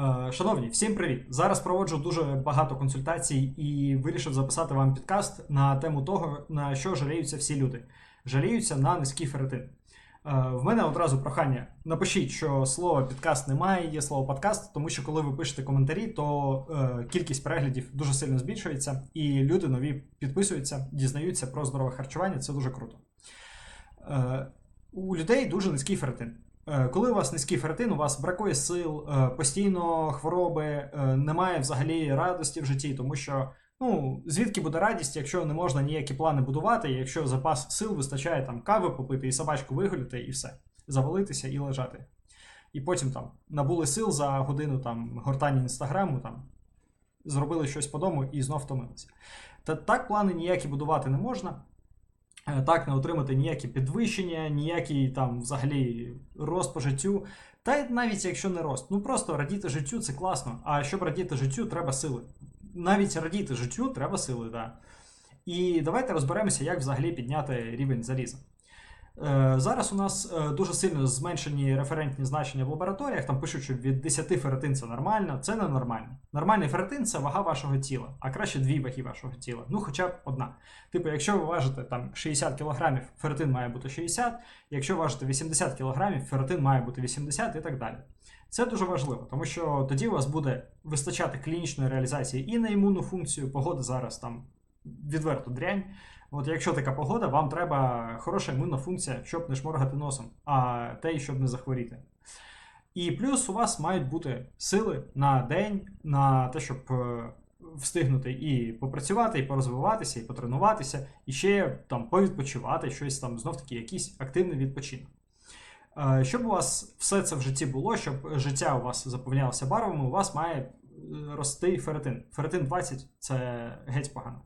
Е, Шановні, всім привіт! Зараз проводжу дуже багато консультацій і вирішив записати вам підкаст на тему того, на що жаліються всі люди. Жаліються на низький ферритин. Е, В мене одразу прохання. Напишіть, що слово підкаст немає, є слово подкаст, тому що коли ви пишете коментарі, то е, кількість переглядів дуже сильно збільшується, і люди нові підписуються, дізнаються про здорове харчування. Це дуже круто. У людей дуже низький ферритин. Е, Коли у вас низький ферритин, у вас бракує сил, е, постійно хвороби, е, немає взагалі радості в житті, тому що ну, звідки буде радість, якщо не можна ніякі плани будувати, якщо запас сил вистачає там кави попити і собачку вигуляти, і все, завалитися і лежати. І потім там набули сил за годину там гортання інстаграму, там зробили щось по дому і знов втомилися. Та так плани ніякі будувати не можна. Е, Так, не отримати ніякі підвищення, ніякий там взагалі рост по життю. Та й навіть якщо не рост, ну просто радіти життю це класно. А щоб радіти життю, треба сили. Навіть радіти життю треба сили, так. Да. І давайте розберемося, як взагалі підняти рівень заліза. Е, Зараз у нас е, дуже сильно зменшені референтні значення в лабораторіях. Там пишуть, що від 10 ферритин це нормально. Це не нормально. Нормальний ферритин це вага вашого тіла, а краще дві ваги вашого тіла. Ну, хоча б одна. Типу, якщо ви важите там 60 кг, ферритин має бути 60, якщо важите 80 кг, ферритин має бути 80 і так далі. Це дуже важливо, тому що тоді у вас буде вистачати клінічної реалізації і на імунну функцію. Погода зараз там відверто дрянь. От якщо така погода, вам треба хороша імунна функція, щоб не шморгати носом, а те, щоб не захворіти. І плюс у вас мають бути сили на день, на те, щоб е, встигнути і попрацювати, і порозвиватися, і потренуватися, і ще там повідпочивати, щось там знов таки якийсь активний відпочинок. Е, Щоб у вас все це в житті було, щоб життя у вас заповнялося барвами, у вас має е, рости ферритин. Ферритин 20 це геть погано.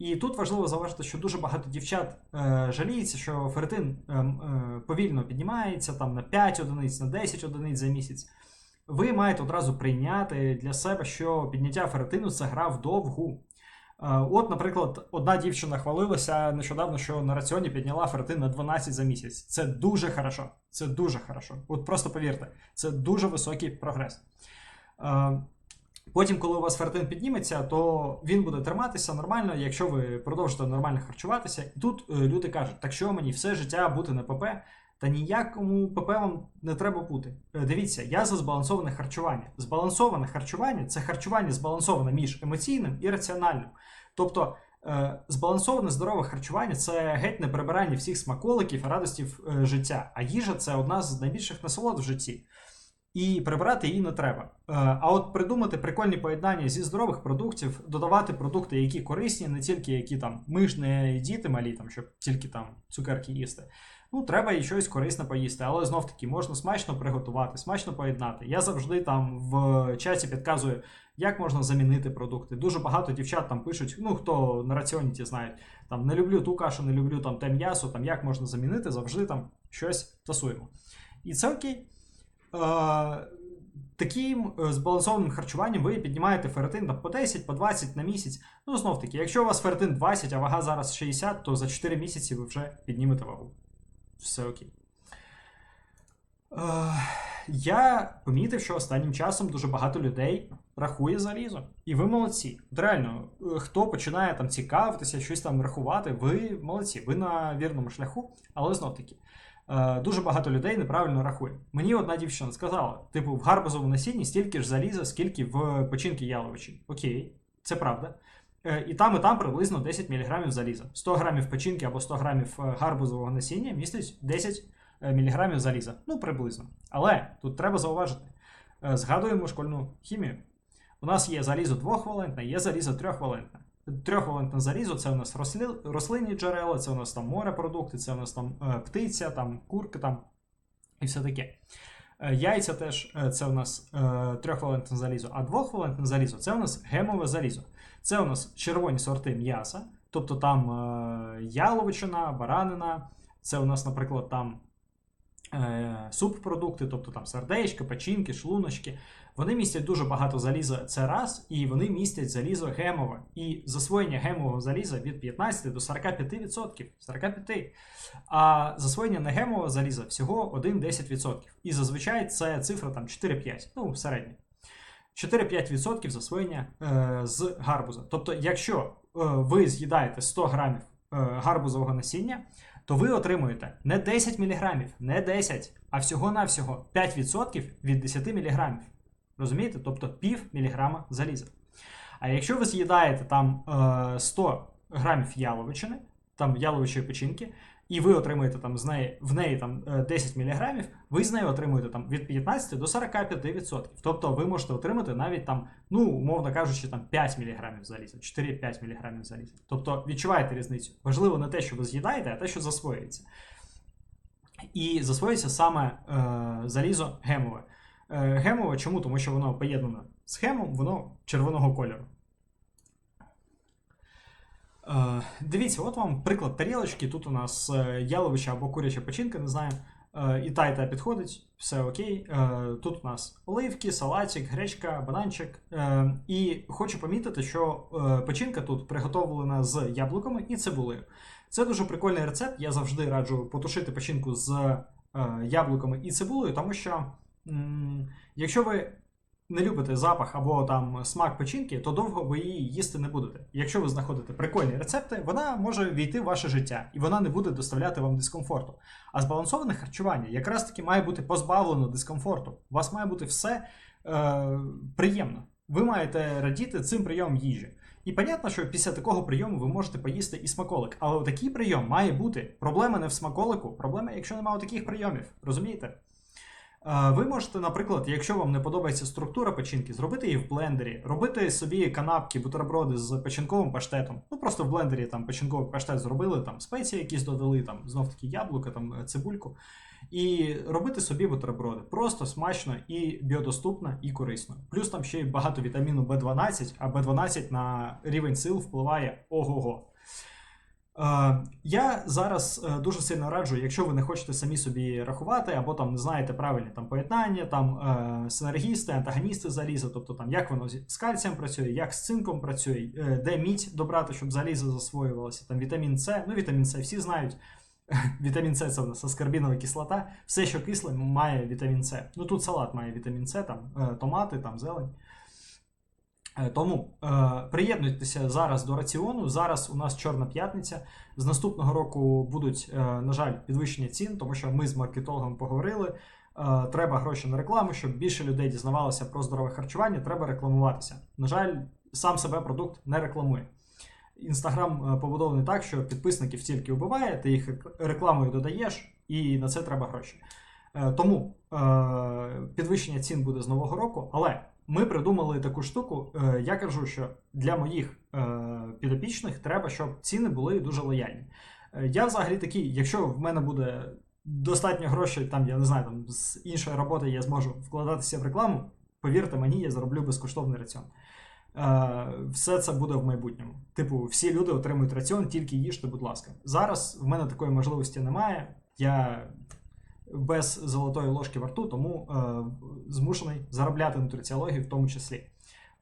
І тут важливо зауважити, що дуже багато дівчат е, жаліється, що ферритин е, е, повільно піднімається там на 5 одиниць, на 10 одиниць за місяць. Ви маєте одразу прийняти для себе, що підняття ферритину це гра вдовгу. Е, От, наприклад, одна дівчина хвалилася нещодавно, що на раціоні підняла ферритин на 12 за місяць. Це дуже хорошо. Це дуже хорошо. От просто повірте, це дуже високий прогрес. Потім, коли у вас ферритин підніметься, то він буде триматися нормально, якщо ви продовжите нормально харчуватися. І тут е, люди кажуть, так що мені все життя бути на ПП, та ніякому ПП вам не треба бути. Е, Дивіться, я за збалансоване харчування. Збалансоване харчування це харчування збалансоване між емоційним і раціональним. Тобто е, збалансоване здорове харчування це геть не прибирання всіх смаколиків і радостів життя. А їжа це одна з найбільших насолод в житті. І прибирати її не треба. Е, А от придумати прикольні поєднання зі здорових продуктів, додавати продукти, які корисні, не тільки які там ми ж не діти малі, там, щоб тільки там цукерки їсти. Ну, треба і щось корисне поїсти, але знов таки можна смачно приготувати, смачно поєднати. Я завжди там в чаті підказую, як можна замінити продукти. Дуже багато дівчат там пишуть, ну хто на раціоні ті знають, там не люблю ту кашу, не люблю там те м'ясо, там як можна замінити, завжди там щось тасуємо. І це окей. Е, Таким е, збалансованим харчуванням ви піднімаєте ферритин там, по 10, по 20 на місяць. Ну, знов таки, якщо у вас ферритин 20, а вага зараз 60, то за 4 місяці ви вже піднімете вагу. Все окей. Е, Я помітив, що останнім часом дуже багато людей рахує залізо. І ви молодці. От реально, хто починає там цікавитися, щось там рахувати, ви молодці, ви на вірному шляху, але знов таки. Е, Дуже багато людей неправильно рахує. Мені одна дівчина сказала: типу, в гарбузовому насінні стільки ж заліза, скільки в печінки яловичі. Окей, це правда. Е, І там, і там приблизно 10 мг заліза. 100 грамів печінки або 100 грамів е, гарбузового насіння містить 10 мг заліза. Ну, приблизно. Але тут треба зауважити: згадуємо школьну хімію. У нас є залізо двохвалентне, є залізо трьохвалентне. Трьохвалентне залізо це у нас рослинні джерела, це у нас там морепродукти, це у нас там е, птиця, там курки там і все таке. Е, яйця теж е, це у нас трьохвалентне залізо, а двохвалентне залізо це у нас гемове залізо. Це у нас червоні сорти м'яса, тобто там яловичина, баранина, це у нас, наприклад, там субпродукти, тобто там сердечки, печінки, шлуночки. Вони містять дуже багато заліза, це раз, і вони містять залізо гемове. І засвоєння гемового заліза від 15 до 45%. 45%. А засвоєння негемового заліза всього 1-10%. І зазвичай це цифра там 4-5, ну, в середньому. 4-5% засвоєння е, з гарбуза. Тобто, якщо е, ви з'їдаєте 100 грамів е, гарбузового насіння, то ви отримуєте не 10 мг, не 10, а всього-навсього 5% від 10 мг. Розумієте? Тобто пів міліграма заліза. А якщо ви з'їдаєте там е, 100 грамів яловичини, там яловичої печінки, і ви отримуєте там з неї в неї там е, 10 мг, ви з неї отримуєте там від 15 до 45%. Тобто ви можете отримати навіть там, ну, умовно кажучи, там 5 мг заліза, 4-5 мг заліза. Тобто відчуваєте різницю. Важливо не те, що ви з'їдаєте, а те, що засвоюється. І засвоюється саме е, залізо гемове. Е, гемове чому? Тому що воно поєднане з гемом, воно червоного кольору. Е, дивіться, от вам приклад тарілочки. Тут у нас е, яловича або куряча печінка, не знаю. Е, і та, і та підходить, все окей. Тут у нас оливки, салатик, гречка, бананчик. І хочу помітити, що печінка тут приготовлена з яблуками і цибулею. Це дуже прикольний рецепт. Я завжди раджу потушити печінку з яблуками і цибулею, тому що якщо ви не любите запах або там смак печінки, то довго ви її їсти не будете. Якщо ви знаходите прикольні рецепти, вона може війти в ваше життя і вона не буде доставляти вам дискомфорту. А збалансоване харчування якраз таки має бути позбавлено дискомфорту. У вас має бути все е, приємно. Ви маєте радіти цим прийомом їжі. І понятно, що після такого прийому ви можете поїсти і смаколик. Але такий прийом має бути. Проблема не в смаколику, проблема, якщо немає таких прийомів. Розумієте? Ви можете, наприклад, якщо вам не подобається структура печінки, зробити її в блендері, робити собі канапки, бутерброди з печінковим паштетом. Ну просто в блендері там печінковий паштет зробили, там спеції якісь додали, там знов таки яблука, там е, цибульку. І робити собі бутерброди. Просто смачно і біодоступно, і корисно. Плюс там ще й багато вітаміну В12, а В12 на рівень сил впливає ого-го. Е, Я зараз е, дуже сильно раджу, якщо ви не хочете самі собі рахувати, або там не знаєте правильні там поєднання, там е, синергісти, антагоністи заліза, тобто там як воно з кальцієм працює, як з цинком працює, де мідь добрати, щоб залізо засвоювалося, там вітамін С, ну вітамін С всі знають. Вітамін С це в нас аскорбінова кислота. Все, що кисле, має вітамін С. Ну тут салат має вітамін С, там томати, там зелень. Е, Тому е, приєднуйтеся зараз до раціону. Зараз у нас Чорна п'ятниця. З наступного року будуть, е, на жаль, підвищення цін, тому що ми з маркетологом поговорили. Е, треба гроші на рекламу, щоб більше людей дізнавалося про здорове харчування. Треба рекламуватися. На жаль, сам себе продукт не рекламує. Інстаграм е, побудований так, що підписників тільки вбиває, ти їх рекламою додаєш, і на це треба гроші. Е, Тому е, підвищення цін буде з нового року, але ми придумали таку штуку. е, Я кажу, що для моїх е, підопічних треба, щоб ціни були дуже лояльні. Е, Я взагалі такий, якщо в мене буде достатньо грошей, там я не знаю, там з іншої роботи я зможу вкладатися в рекламу. Повірте мені, я зароблю безкоштовний раціон. Все це буде в майбутньому. Типу, всі люди отримують раціон, тільки їжте, будь ласка. Зараз в мене такої можливості немає. Я без золотої ложки во рту, тому е, змушений заробляти нутриціологію в тому числі.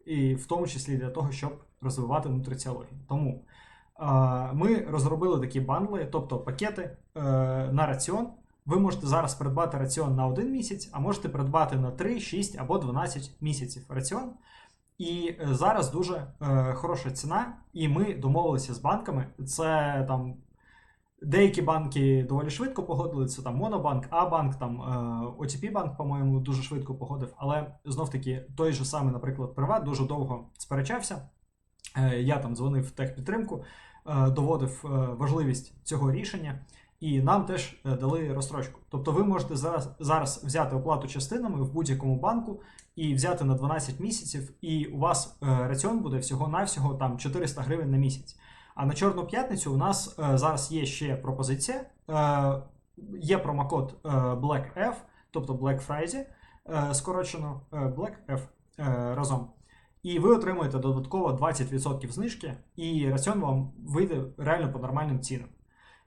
І в тому числі для того, щоб розвивати нутриціологію. Тому е, ми розробили такі бандли, тобто пакети е, на раціон. Ви можете зараз придбати раціон на один місяць, а можете придбати на 3, 6 або 12 місяців раціон. І зараз дуже хороша ціна, і ми домовилися з банками. Це там деякі банки доволі швидко погодили. Це там Монобанк, А-банк, там е, OTP банк, по-моєму, дуже швидко погодив. Але знов таки той же самий, наприклад, Приват дуже довго сперечався. Е, я там дзвонив в техпідтримку, е, доводив важливість цього рішення. І нам теж дали розстрочку. Тобто ви можете зараз, зараз взяти оплату частинами в будь-якому банку і взяти на 12 місяців, і у вас раціон буде всього-навсього там 400 гривень на місяць. А на Чорну п'ятницю у нас е, зараз є ще пропозиція. Е, є промокод е, BLACKF, тобто Black Friday, е, скорочено е, BLACKF е, разом. І ви отримуєте додатково 20% знижки, і раціон вам вийде реально по нормальним цінам.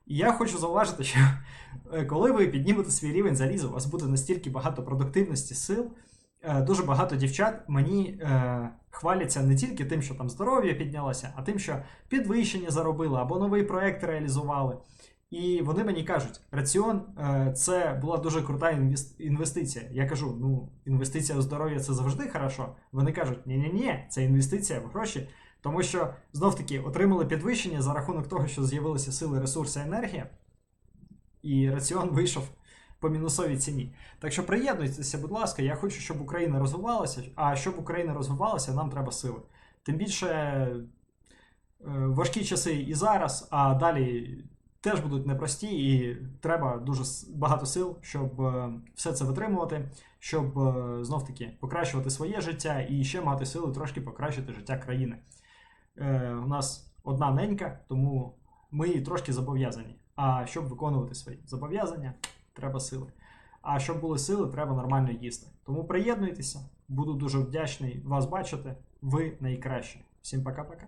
І я хочу зауважити, що е, коли ви піднімете свій рівень заліза, у вас буде настільки багато продуктивності, сил. Е, Дуже багато дівчат мені е, хваляться не тільки тим, що там здоров'я піднялося, а тим, що підвищення заробили або новий проект реалізували. І вони мені кажуть, раціон е, це була дуже крута інвестиція. Я кажу, ну, інвестиція у здоров'я це завжди хорошо. Вони кажуть, ні-ні-ні, це інвестиція в гроші. Тому що знов таки отримали підвищення за рахунок того, що з'явилися сили, ресурси, енергія, і раціон вийшов по мінусовій ціні. Так що приєднуйтеся, будь ласка, я хочу, щоб Україна розвивалася, а щоб Україна розвивалася, нам треба сили. Тим більше е, важкі часи і зараз, а далі теж будуть непрості, і треба дуже багато сил, щоб е, все це витримувати, щоб е, знов таки покращувати своє життя і ще мати сили трошки покращити життя країни. У нас одна ненька, тому ми трошки зобов'язані. А щоб виконувати свої зобов'язання, треба сили. А щоб були сили, треба нормально їсти. Тому приєднуйтеся, буду дуже вдячний вас бачити. Ви найкращі. Всім пока-пока.